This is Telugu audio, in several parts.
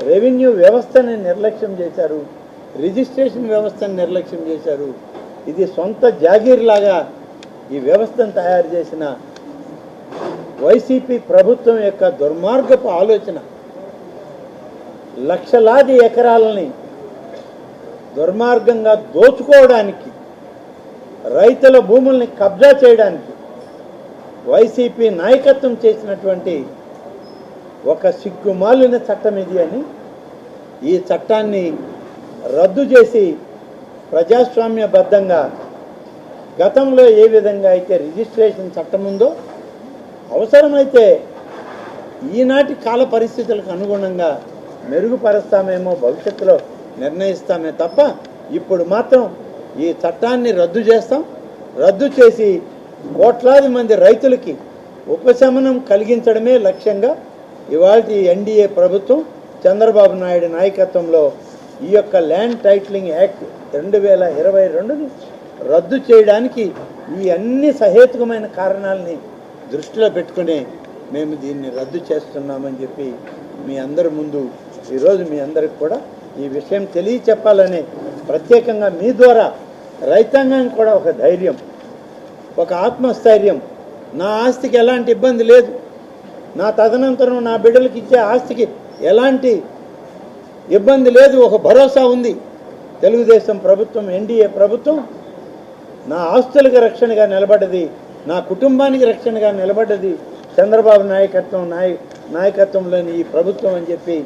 రెవెన్యూ వ్యవస్థని నిర్లక్ష్యం చేశారు. రిజిస్ట్రేషన్ వ్యవస్థను నిర్లక్ష్యం చేశారు. ఇది సొంత జాగీర్లాగా ఈ వ్యవస్థను తయారు చేసిన వైసీపీ ప్రభుత్వం యొక్క దుర్మార్గపు ఆలోచన. లక్షలాది ఎకరాలని దుర్మార్గంగా దోచుకోవడానికి రైతుల భూముల్ని కబ్జా చేయడానికి వైసీపీ నాయకత్వం చేసినటువంటి ఒక సిగ్గుమాలిన చట్టం ఇది అని ఈ చట్టాన్ని రద్దు చేసి ప్రజాస్వామ్యబద్ధంగా గతంలో ఏ విధంగా అయితే రిజిస్ట్రేషన్ చట్టం ఉందో అవసరమైతే ఈనాటి కాల పరిస్థితులకు అనుగుణంగా మెరుగుపరుస్తామేమో భవిష్యత్తులో నిర్ణయిస్తామే తప్ప ఇప్పుడు మాత్రం ఈ చట్టాన్ని రద్దు చేస్తాం. రద్దు చేసి కోట్లాది మంది రైతులకి ఉపశమనం కలిగించడమే లక్ష్యంగా ఇవాళ ఎన్డీఏ ప్రభుత్వం చంద్రబాబు నాయుడు నాయకత్వంలో ఈ యొక్క ల్యాండ్ టైటిలింగ్ యాక్ట్ రెండు వేల ఇరవై రెండుని రద్దు చేయడానికి ఈ అన్ని సహేతుకమైన కారణాలని దృష్టిలో పెట్టుకుని మేము దీన్ని రద్దు చేస్తున్నామని చెప్పి మీ అందరి ముందు ఈరోజు మీ అందరికి కూడా ఈ విషయం తెలియచెప్పాలని ప్రత్యేకంగా మీ ద్వారా రైతాంగానికి కూడా ఒక ధైర్యం ఒక ఆత్మస్థైర్యం. నా ఆస్తికి ఎలాంటి ఇబ్బంది లేదు. నా తదనంతరం నా బిడ్డలకి ఇచ్చే ఆస్తికి ఎలాంటి ఇబ్బంది లేదు ఒక భరోసా ఉంది. తెలుగుదేశం ప్రభుత్వం ఎన్డీఏ ప్రభుత్వం నా ఆస్తులకు రక్షణగా నిలబడ్డది నా కుటుంబానికి రక్షణగా నిలబడ్డది. చంద్రబాబు నాయకత్వం నాయ నాయకత్వంలోని ఈ ప్రభుత్వం అని చెప్పి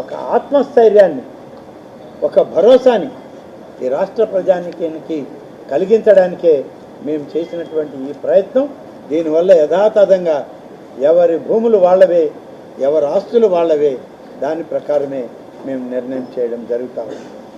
ఒక ఆత్మస్థైర్యాన్ని ఒక భరోసాని ఈ రాష్ట్ర ప్రజానికి కలిగించడానికే మేము చేసినటువంటి ఈ ప్రయత్నం. దీనివల్ల యథాతథంగా ఎవరి భూములు వాళ్ళవే ఎవరి ఆస్తులు వాళ్ళవే. దాని ప్రకారమే మేము నిర్ణయం చేయడం జరుగుతూ ఉంది.